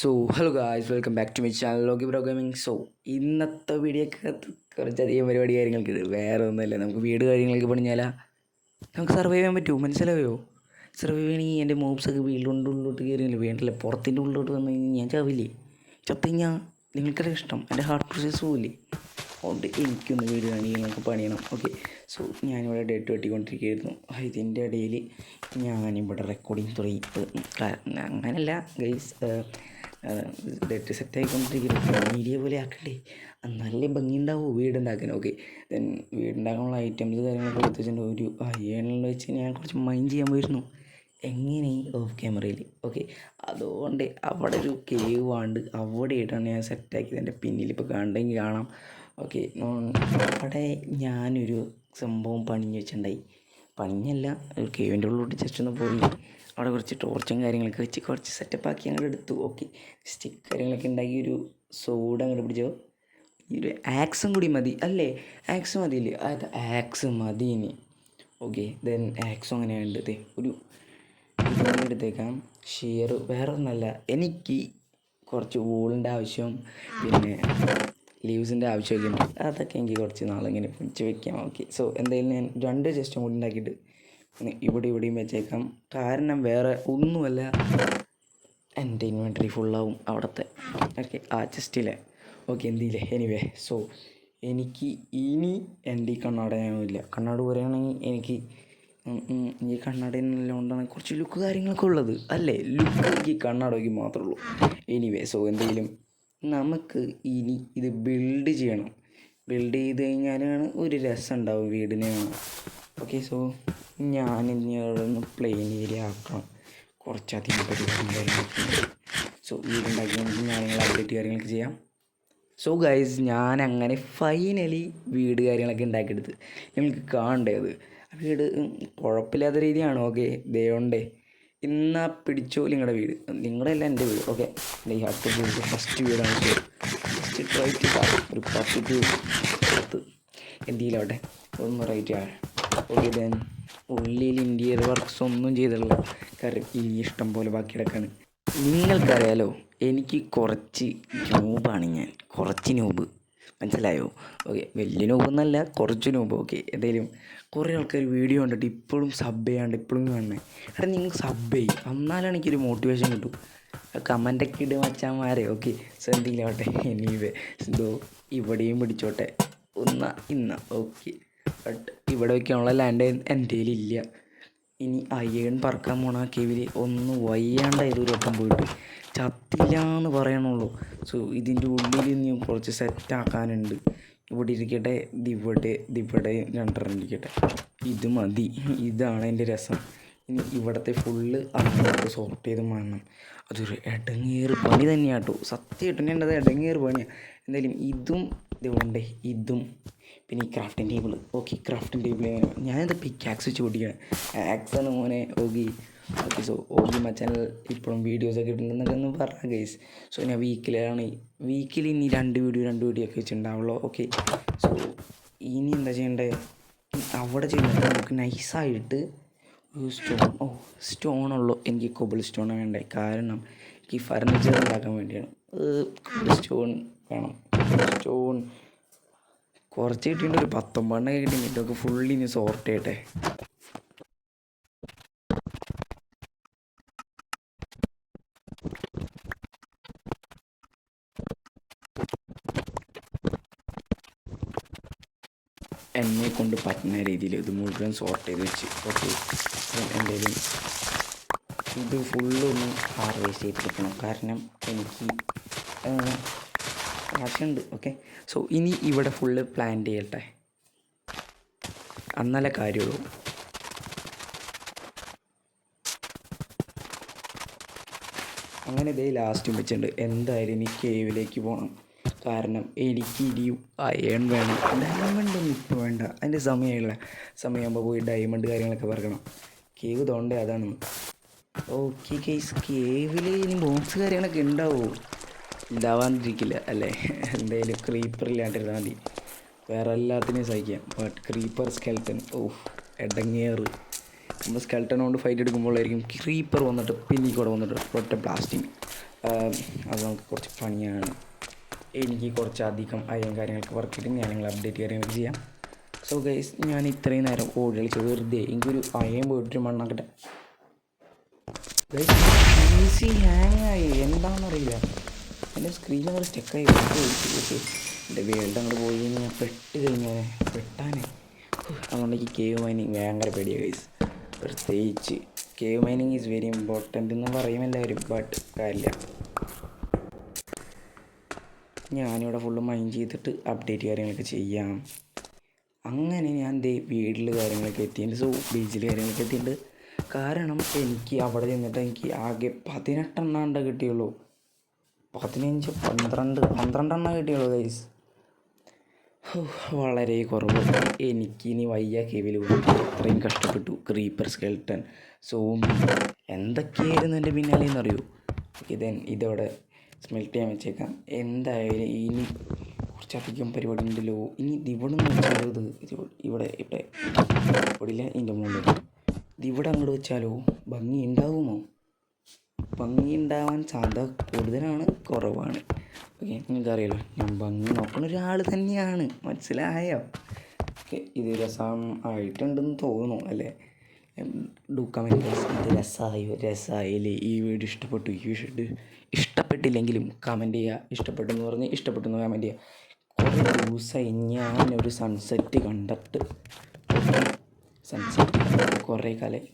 So hello guys welcome back to my channel Loki bro gaming so ഇന്നത്തെ വീഡിയോക്കകത്ത് കുറച്ചധികം പരിപാടി കാര്യങ്ങൾക്ക് വേറെ ഒന്നുമില്ല നമുക്ക് വീട് കാര്യങ്ങളൊക്കെ പണിഞ്ഞാൽ നമുക്ക് സർവൈവ് ചെയ്യാൻ പറ്റുമോ? മനസ്സിലായോ? സർവൈവ് ചെയ്യണമെങ്കിൽ എന്റെ മൂവ്സൊക്കെ വീടിന്റെ ഉള്ളിലോട്ട് കയറിയില്ല വേണ്ടല്ലേ പുറത്തിന്റെ ഉള്ളിലോട്ട് വന്നു കഴിഞ്ഞാൽ ഞാൻ ചാവില്ലേ? ചത്തു കഴിഞ്ഞാൽ നിങ്ങൾക്കത് ഇഷ്ടം? എന്റെ ഹാർട്ട് പ്രോസസ് പോവില്ലേ? അതുകൊണ്ട് എനിക്കൊന്ന് വീട് കാണിക്കാൻ നിങ്ങൾക്ക് പണിയണം. ഓക്കെ സോ ഞാനിവിടെ ഡേറ്റ് വെട്ടിക്കൊണ്ടിരിക്കുകയായിരുന്നു. ഇതിന്റെ ഇടയിൽ ഞാനിവിടെ റെക്കോർഡിങ് തുടങ്ങി. അങ്ങനല്ല ഗൈസ് ഡേറ്റ് സെറ്റ് ആയിക്കൊണ്ടിരിക്കുന്നു. മീഡിയ പോലെ ആക്കണ്ടേ നല്ല ഭംഗി ഉണ്ടാവും വീടുണ്ടാക്കാൻ. ഓക്കെ ദെൻ വീടുണ്ടാക്കാനുള്ള ഐറ്റംസ് കാര്യങ്ങളൊക്കെ എടുത്ത് വെച്ചിട്ടുണ്ട്. ഒരു അയ്യണിൽ വെച്ച് ഞാൻ കുറച്ച് മൈൻഡ് ചെയ്യാൻ പോയിരുന്നു. എങ്ങനെ ഓഫ് ക്യാമറയിൽ ഓക്കെ അതുകൊണ്ട് അവിടെ ഒരു കേവ് ആണ്ട് അവിടെ ഇട്ടാണ് ഞാൻ സെറ്റാക്കിയത് എന്റെ പിന്നിൽ ഇപ്പോൾ കണ്ടെങ്കിൽ കാണാം. ഓക്കെ അവിടെ ഞാനൊരു സംഭവം പണിഞ്ഞ് വെച്ചിട്ടുണ്ടായി. പണിഞ്ഞല്ല ഒരു കേവിന്റെ ഉള്ളിലോട്ട് ജസ്റ്റ് ഒന്ന് പോയി. അവിടെ കുറച്ച് ടോർച്ചും കാര്യങ്ങളൊക്കെ വെച്ച് കുറച്ച് സെറ്റപ്പ് ആക്കി അങ്ങോട്ട് എടുത്തു. ഓക്കെ സ്റ്റിക്ക് കാര്യങ്ങളൊക്കെ ഉണ്ടാക്കി ഒരു സോഡ് അങ്ങോട്ട് പിടിച്ചോ. ഈ ഒരു ആക്സും കൂടി മതി. അല്ലേ? ആക്സ് മതിയില്ലേ അത് ആക്സ് മതി ഇനി. ഓക്കെ ദെൻ ആക്സും അങ്ങനെയുണ്ട് ദേ ഒരു എടുത്തേക്കാം. ഷിയർ വേറെ ഒന്നല്ല എനിക്ക് കുറച്ച് വൂളിന്റെ ആവശ്യം. പിന്നെ ലീവ്സിന്റെ ആവശ്യമൊക്കെ ഉണ്ട് അതൊക്കെ എനിക്ക് കുറച്ച് നാളിങ്ങനെ പിടിച്ച് വെക്കാം. ഓക്കെ സോ എന്തായാലും ഞാൻ രണ്ട് ചെസ്റ്റും കൂടി ഉണ്ടാക്കിയിട്ട് ഇവിടെ ഇവിടെയും വെച്ചേക്കാം. കാരണം വേറെ ഒന്നുമല്ല. എന്റെ ഇൻവെൻട്രി ഫുള്ളാവും അവിടുത്തെ. ഓക്കെ ആ ചെസ്റ്റിലെ ഓക്കെ എന്തില്ലേ എനിവേ സോ എനിക്ക് ഇനി എന്റെ ഈ കണ്ണാട ഞാനില്ല കണ്ണാട് പറയുകയാണെങ്കിൽ എനിക്ക് ഈ കണ്ണാടയിൽ കൊണ്ടാണ് കുറച്ച് ലുക്ക് കാര്യങ്ങളൊക്കെ ഉള്ളത്. അല്ലേ? ലുക്ക് എനിക്ക് കണ്ണാടയ്ക്ക് മാത്രമേ ഉള്ളൂ. എനിവേ സോ എന്തെങ്കിലും നമുക്ക് ഇനി ഇത് ബിൽഡ് ചെയ്യണം. ബിൽഡ് ചെയ്ത് കഴിഞ്ഞാലാണ് ഒരു രസം ഉണ്ടാവും വീടിന് ഓക്കെ സോ ഞാൻ ഇനി അവിടെ പ്ലെയിൻ ഏരിയ ആക്കണം. കുറച്ചധികം പരിപാടി സോ വീടുണ്ടാക്കി ഞാൻ അപ്ഡേറ്റ് കാര്യങ്ങളൊക്കെ ചെയ്യാം. സോ ഗൈസ് ഞാൻ അങ്ങനെ ഫൈനലി വീട് കാര്യങ്ങളൊക്കെ ഉണ്ടാക്കിയെടുത്ത്. നിങ്ങൾക്ക് കാണണ്ടേ അത്? ആ വീട് കുഴപ്പമില്ലാത്ത രീതിയാണ്? ഓക്കെ ദയോണ്ടേ ഇന്നാ പിടിച്ചോ നിങ്ങളുടെ വീട്? നിങ്ങളുടെ അല്ല എന്റെ വീട് ഓക്കെ ഈ അടുത്ത വീട് ഫസ്റ്റ് വീടാണ് ഫസ്റ്റ് ട്രൈ ചെയ്താൽ ഒരു പത്ത് ടു പത്ത് എന്തെങ്കിലാവട്ടെ ഒന്ന് റൈറ്റ് ആണ് ഓക്കെ ദെൻ ഉള്ളിൽ ഇന്റീരിയർ വർക്ക്സ് ഒന്നും ചെയ്തിട്ടുള്ള കാരണം ഇനി ഇഷ്ടം പോലെ ബാക്കി കിടക്കാണ്. നിങ്ങൾക്കറിയാലോ എനിക്ക് കുറച്ച് ന്യൂബാണ് ഞാൻ. കുറച്ച് ന്യൂബ് മനസ്സിലായോ? ഓക്കെ വലിയ ന്യൂബ് എന്നല്ല കുറച്ച് നോബ് ഓക്കെ എന്തായാലും കുറേ ആൾക്കാർ വീഡിയോ കണ്ടിട്ട് ഇപ്പോഴും സബ് ചെയ്യാണ്ട് ഇപ്പോഴും കാണുന്നത് എടാ നിങ്ങൾ സബ് ചെയ്യും. എന്നാലാണ് എനിക്കൊരു മോട്ടിവേഷൻ കിട്ടും. കമന്റൊക്കെ ഇട്ട് വച്ചാൽമാരെ ഓക്കെ ആവട്ടെ. എനിവേ എന്തോ ഇവിടെയും പിടിച്ചോട്ടെ. ഒന്ന ഇന്ന. ഓക്കെ ബട്ട് ഇവിടെ വയ്ക്കാനുള്ള ലാൻഡ് എന്റെ കയ്യിലില്ല ഇനി അയ്യേൺ പറക്കാൻ പോണ ആ ഒന്ന് വയ്യാണ്ടായത് ഒരു വട്ടം പോയിട്ട് ചത്തില്ല എന്ന് പറയണുള്ളൂ. സോ ഇതിന്റെ ഉള്ളിൽ ഇനി കുറച്ച് സെറ്റാക്കാനുണ്ട്. ഇവിടെ ഇരിക്കട്ടെ ദിവടെ ദിവടെ രണ്ടെണ്ണം ഇരിക്കട്ടെ. ഇത് മതി. ഇതാണ് എന്റെ രസം. ഇനി ഇവിടുത്തെ ഫുള്ള് അങ്ങോട്ട് സോർട്ട് ചെയ്ത് മാറണം. അതൊരു ഇടങ്ങേറ് പണി തന്നെയാണ് കേട്ടോ സത്യമായിട്ട് തന്നെ അത് ഇടങ്ങേറ് പണിയാണ് എന്തായാലും ഇതും ഇതുകൊണ്ടേ ഇതും. പിന്നെ ഈ crafting table okay crafting table ഞാനിത് പിക്കാക്സ് വെച്ച് പൊട്ടിക്കുകയാണ് ആക്സാണ് മോനെ. ഓഗി ഓക്കെ സോ ഓഗി മച്ചാൻ ഇപ്പോഴും വീഡിയോസൊക്കെ ഇട്ടുണ്ടെന്നൊക്കെ ഒന്ന് പറഞ്ഞ ഗൈസ് സോ ഞാൻ വീക്കിലാണ് വീക്കിൽ ഇനി രണ്ട് വീഡിയോ രണ്ട് വീഡിയോ ഒക്കെ വെച്ചിട്ടുണ്ടാവുള്ളൂ. ഓക്കെ. സോ ഇനി എന്താ ചെയ്യേണ്ടത് അവിടെ ചെയ്യുന്നത് നമുക്ക് നൈസായിട്ട് സ്റ്റോൺ ഓ സ്റ്റോൺ ഉള്ളൂ എനിക്ക് കൊബിൾ സ്റ്റോൺ വേണ്ടേ. കാരണം എനിക്ക് ഫർണിച്ചർ ഉണ്ടാക്കാൻ വേണ്ടിയാണ്. സ്റ്റോൺ വേണം. സ്റ്റോൺ കുറച്ച് കിട്ടിയിട്ടുണ്ട്. ഒരു പത്തൊമ്പതെണ്ണം കിട്ടിയിട്ടുണ്ട്. ഇതൊക്കെ ഫുള്ളി ഇനി സോർട്ട് ചെയ്യട്ടെ. എന്നെ കൊണ്ട് പറ്റുന്ന രീതിയിൽ ഇത് മുഴുവൻ സോർട്ട് ചെയ്ത് വെച്ച്. ഓക്കെ എന്തെങ്കിലും ഇത് ഫുള്ളൊന്ന് ഹാർവെസ്റ്റ് ചെയ്തിരിക്കണം. കാരണം എനിക്ക് ആവശ്യമുണ്ട്. ഓക്കെ സോ ഇനി ഇവിടെ ഫുള്ള് പ്ലാൻ ചെയ്യട്ടെ. അന്നല്ല കാര്യമുള്ളൂ. അങ്ങനെ ഇതേ ലാസ്റ്റും വെച്ചിട്ടുണ്ട്. എന്തായാലും ഇനി കേവിലേക്ക് പോകണം കാരണം എനിക്ക് ഇനിയും അയൺ വേണം. ഡയമണ്ട് ഒന്നും ഇപ്പോൾ വേണ്ട. അതിന്റെ സമയമില്ല. സമയമാകുമ്പോൾ പോയി ഡയമണ്ട് കാര്യങ്ങളൊക്കെ പറക്കണം. കേവ് തോണ്ടേ അതാണ്. ഓക്കെ കേസ് കേവിൽ ഇനി ബോക്സ് കാര്യങ്ങളൊക്കെ ഉണ്ടാവുമോ ഉണ്ടാവാണ്ടിരിക്കില്ല അല്ലേ? എന്തായാലും ക്രീപ്പർ ഇല്ലാണ്ടിരുന്നാൽ മതി. വേറെ എല്ലാത്തിനെയും സഹിക്കാം. ബട്ട് ക്രീപ്പർ സ്കെൽട്ടൺ ഓ എടങ്ങേറ്. നമ്മൾ സ്കെൽട്ടൺ കൊണ്ട് ഫൈറ്റ് എടുക്കുമ്പോഴായിരിക്കും ക്രീപ്പർ വന്നിട്ട് പിന്നെ കൂടെ വന്നിട്ട് ഒറ്റ ബ്ലാസ്റ്റിങ് അത് നമുക്ക് കുറച്ച് പണിയാണ്. എനിക്ക് കുറച്ചധികം അയ്യം കാര്യങ്ങൾക്ക് വർക്ക് ചെയ്തിട്ട് ഞാൻ നിങ്ങൾ അപ്ഡേറ്റ് കാര്യങ്ങളൊക്കെ ചെയ്യാം. സോ ഗൈസ് ഞാൻ ഇത്രയും നേരം ഓടി കളിച്ച് വെറുതെ എനിക്കൊരു അയ്യം പോയിട്ടൊരു മണ്ണാക്കട്ടെ ഈസി ഹാങ് ആയി. എന്താണെന്നറിയില്ല. എന്റെ സ്ക്രീൻ അങ്ങോട്ട് സ്റ്റക്കായി ഓക്കെ. എന്റെ വേൾഡ് അങ്ങോട്ട് പോയി ഞാൻ പെട്ട് കഴിഞ്ഞാൽ പെട്ടാനേ. അതുകൊണ്ട് എനിക്ക് കേവ് മൈനിങ് ഭയങ്കര പേടിയാണ് ഗൈസ് പ്രത്യേകിച്ച് cave mining is very important എന്ന് പറയും എല്ലാവരും ബട്ട് കാര്യമില്ല. ഞാനിവിടെ ഫുള്ള് മൈൻഡ് ചെയ്തിട്ട് അപ്ഡേറ്റ് കാര്യങ്ങളൊക്കെ ചെയ്യാം. അങ്ങനെ ഞാൻ ദേ വീട്ടിൽ കാര്യങ്ങളൊക്കെ എത്തിയിട്ടുണ്ട് സോ ബീച്ചിൽ കാര്യങ്ങളൊക്കെ എത്തിയിട്ടുണ്ട്. കാരണം എനിക്ക് അവിടെ ചെന്നിട്ട് എനിക്ക് ആകെ പതിനെട്ടെണ്ണാണ്ട കിട്ടിയുള്ളൂ. പതിനഞ്ച് പന്ത്രണ്ട് പന്ത്രണ്ടെണ്ണം കിട്ടിയുള്ളൂ ഗൈസ് വളരെ കുറവ്. എനിക്കിനി വയ്യ കേവിൽ ഇത്രയും കഷ്ടപ്പെട്ടു. ക്രീപ്പർ സ്കെൽട്ടൺ സോ എന്തൊക്കെയായിരുന്നു എന്റെ പിന്നാലെ എന്നറിയൂ ദെൻ ഇതോടെ സ്മെൽറ്റ് ചെയ്യാൻ വെച്ചേക്കാം. എന്തായാലും ഇനി കുറച്ചധികം പരിപാടി ഉണ്ടല്ലോ. ഇനി ഇവിടെ നിന്ന് വെച്ചാലോ ഇത്? ഇവിടെ ഇവിടെ. ഇവിടെ ഇല്ല ഇതിന്റെ മുകളിൽ ഇവിടെ അങ്ങോട്ട് വെച്ചാലോ? ഭംഗി ഉണ്ടാവുമോ? ഭംഗി ഉണ്ടാവാൻ സാധ്യത കൂടുതലാണ് കുറവാണ്. ഓക്കെ നിങ്ങൾക്കറിയാലോ ഞാൻ ഭംഗി നോക്കുന്ന ഒരാൾ തന്നെയാണ്. മനസ്സിലായോ? ഓക്കെ ഇത് രസം ആയിട്ടുണ്ടെന്ന് തോന്നുന്നു അല്ലേ? ഡു ഇത് രസമായോ രസമായില്ലേ ഈ വീഡിയോ ഇഷ്ടപ്പെട്ടു ഈ വീഡിയോ ഇഷ്ടപ്പെട്ടില്ലെങ്കിലും കമന്റ് ചെയ്യുക ഇഷ്ടപ്പെട്ടു എന്ന് പറഞ്ഞ് ഇഷ്ടപ്പെട്ടു എന്ന് കമന്റ് ചെയ്യുക കുറേ ദിവസമായി ഞാനൊരു സൺസെറ്റ് കണ്ടിട്ട്. സൺസെറ്റ് കുറേ കാലമായി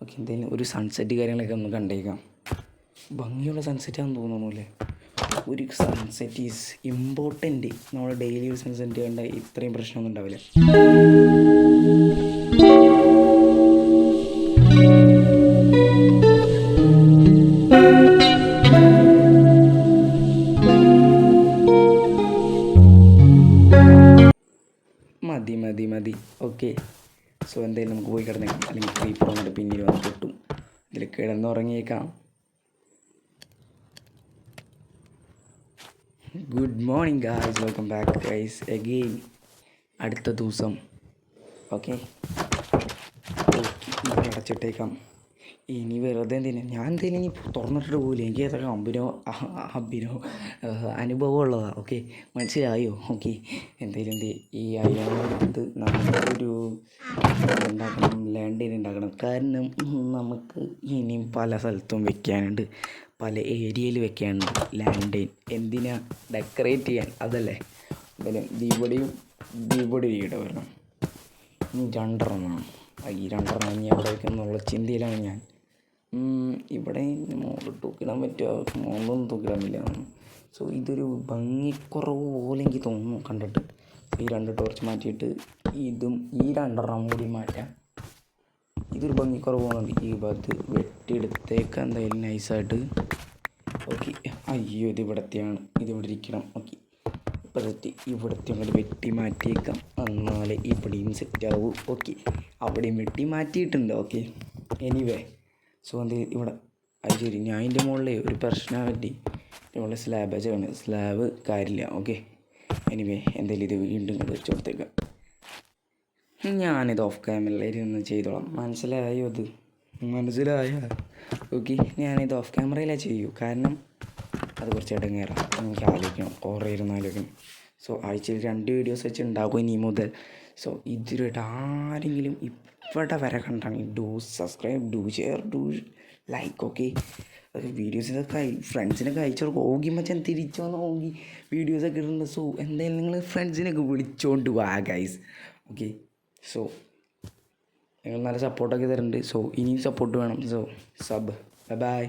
ഓക്കെ എന്തെങ്കിലും ഒരു സൺസെറ്റ് കാര്യങ്ങളൊക്കെ ഒന്ന് കണ്ടേക്കാം. ഭംഗിയുള്ള സൺസെറ്റ് ആണെന്ന് തോന്നുന്നു അല്ലേ ഒരു സൺസെറ്റ് ഈസ് ഇമ്പോർട്ടന്റ് നമ്മൾ ഡെയിലി ഒരു സൺസെറ്റ് കണ്ട ഇത്രയും പ്രശ്നമൊന്നും ഉണ്ടാവില്ല. ഓക്കെ. സോ എന്തായാലും നമുക്ക് പോയി കിടന്നേക്കാം. അല്ലെങ്കിൽ ക്രീപ്പർ വന്നിട്ട് പിന്നീട് വന്ന് കിട്ടും ഇതിൽ കിടന്നുറങ്ങിയേക്കാം. Good morning guys welcome back guys again അടുത്ത ദിവസം. ഓക്കെ അടച്ചിട്ടേക്കാം. ഇനി വെറുതെ എന്തിനാ? ഞാൻ എന്തെങ്കിലും ഇനി തുറന്നിട്ടിട്ട് പോകില്ല എനിക്ക് അതൊക്കെ അമ്പിനോ അമ്പിനോ അനുഭവം ഉള്ളതാണ് ഓക്കെ മനസ്സിലായോ? ഓക്കെ എന്തെങ്കിലും എന്ത് ഈ അയ്യായിരത്ത് നമുക്കൊരു ഉണ്ടാക്കണം ലാൻഡ് ചെയ്ത് ഉണ്ടാക്കണം കാരണം നമുക്ക് ഇനിയും പല സ്ഥലത്തും വെക്കാനുണ്ട്. പല ഏരിയയിൽ വെക്കാനുണ്ട്. ലാൻഡ് എന്തിനാ ഡെക്കറേറ്റ് ചെയ്യാൻ? അതല്ലേ? എന്തായാലും ദീപടിയും ദീപടി ഇട വരണം ഇനി രണ്ടെണ്ണമാണ് ഈ രണ്ടെണ്ണം ഇനി അവിടെ വെക്കുന്നുള്ള ചിന്തയിലാണ് ഞാൻ. ഇവിടെ മുകളിൽ തൂക്കിടാൻ പറ്റുമോ മുകളിലൊന്നും തൂക്കിടാൻ പറ്റില്ല. സോ ഇതൊരു ഭംഗിക്കുറവ് പോലെ എനിക്ക് തോന്നുന്നു കണ്ടിട്ട്. ഈ രണ്ട് ടോർച്ച് മാറ്റിയിട്ട് ഇതും ഈ രണ്ടെണ്ണം കൂടി മാറ്റാം. ഇതൊരു ഭംഗിക്കുറവ് പോകുന്നുണ്ട് ഈ ഭാഗത്ത് വെട്ടിയെടുത്തേക്കാം എന്തായാലും നൈസായിട്ട് ഓക്കെ അയ്യോ ഇത് ഇവിടത്തെയാണ്. ഇത് ഇവിടെ ഇരിക്കണം. ഓക്കെ ഇപ്പോഴത്തെ ഇവിടുത്തെ അങ്ങോട്ട് വെട്ടി മാറ്റിയേക്കാം. എന്നാലേ ഇവിടെയും സെറ്റ് ആവൂ. ഓക്കെ അവിടെയും വെട്ടി മാറ്റിയിട്ടുണ്ട്. ഓക്കെ എനിവേ സോ എന്ത് ഇവിടെ അത് ശരി. ഞാൻ അതിന്റെ മുകളിലെ ഒരു പ്രശ്നം പറ്റി. മുകളിൽ സ്ലാബ് വെച്ചാണ് സ്ലാബ് കാര്യമില്ല. ഓക്കെ എനിവേ എന്തായാലും ഇത് വീണ്ടും വെച്ച് കൊടുത്തേക്കാം. ഞാനിത് ഓഫ് ക്യാമറയിലിരുന്ന് ചെയ്തോളാം. മനസ്സിലായോ അത് മനസ്സിലായ? ഓക്കെ ഞാനിത് ഓഫ് ക്യാമറയിലാണ് ചെയ്യൂ. കാരണം അത് കുറച്ച് ഇടങ്ങേറാം. നമുക്ക് ആലോചിക്കണം. കുറേ ഇരുന്ന് ആലോചിക്കണം. സോ ആഴ്ചയിൽ രണ്ട് വീഡിയോസ് വെച്ച് ഉണ്ടാകും ഇനി മുതൽ. സോ ഇതിലൂടെ ആരെങ്കിലും ഇവിടെ വരെ കണ്ടാണെങ്കിൽ do subscribe do share do like okay അത് വീഡിയോസിനൊക്കെ അയ ഫ്രണ്ട്സിനൊക്കെ അയച്ചു കൊടുക്കും. ഓകി മച്ചാൻ തിരിച്ചു വന്ന് ഓകി വീഡിയോസൊക്കെ ഇടുന്നുണ്ട് സോ എന്തായാലും നിങ്ങൾ ഫ്രണ്ട്സിനൊക്കെ വിളിച്ചോണ്ട് വാ ഗൈസ് ഓക്കെ സോ നിങ്ങൾ നല്ല സപ്പോർട്ടൊക്കെ തരുന്നുണ്ട്. സോ ഇനിയും സപ്പോർട്ട് വേണം. So sub by